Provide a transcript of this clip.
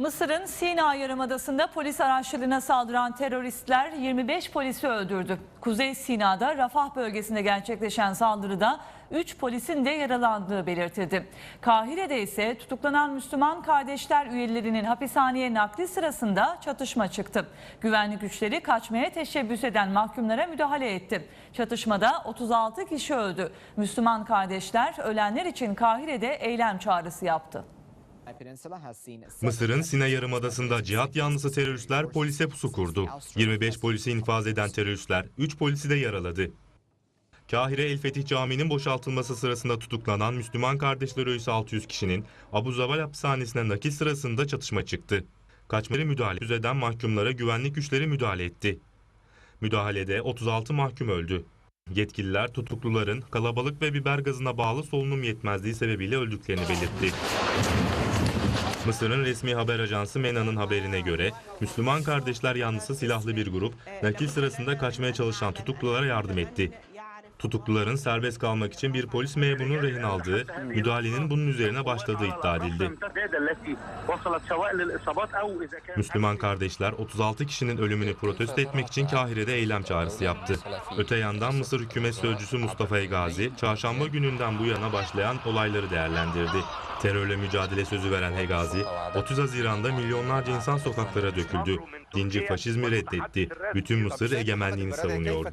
Mısır'ın Sina Yarımadası'nda polis araçlarına saldıran teröristler 25 polisi öldürdü. Kuzey Sina'da Rafah bölgesinde gerçekleşen saldırıda 3 polisin de yaralandığı belirtildi. Kahire'de ise tutuklanan Müslüman kardeşler üyelerinin hapishaneye nakli sırasında çatışma çıktı. Güvenlik güçleri kaçmaya teşebbüs eden mahkumlara müdahale etti. Çatışmada 36 kişi öldü. Müslüman kardeşler ölenler için Kahire'de eylem çağrısı yaptı. Mısır'ın Sina Yarımadası'nda cihat yanlısı teröristler polise pusu kurdu. 25 polisi infaz eden teröristler 3 polisi de yaraladı. Kahire El Fetih Camii'nin boşaltılması sırasında tutuklanan Müslüman kardeşler üyesi 600 kişinin Abu Zaval hapishanesine nakil sırasında çatışma çıktı. Kaçmaları müdahale düzeden mahkumlara güvenlik güçleri müdahale etti. Müdahalede 36 mahkum öldü. Yetkililer tutukluların kalabalık ve biber gazına bağlı solunum yetmezliği sebebiyle öldüklerini belirtti. Mısır'ın resmi haber ajansı MENA'nın haberine göre Müslüman kardeşler yanlısı silahlı bir grup nakil sırasında kaçmaya çalışan tutuklulara yardım etti. Tutukluların serbest kalmak için bir polis memurunun rehin aldığı, müdahalenin bunun üzerine başladığı iddia edildi. Müslüman kardeşler 36 kişinin ölümünü protesto etmek için Kahire'de eylem çağrısı yaptı. Öte yandan Mısır hükümet sözcüsü Mustafa Hegazi, çarşamba gününden bu yana başlayan olayları değerlendirdi. Terörle mücadele sözü veren Hegazi, 30 Haziran'da milyonlarca insan sokaklara döküldü. Dinci faşizmi reddetti. Bütün Mısır egemenliğini savunuyor.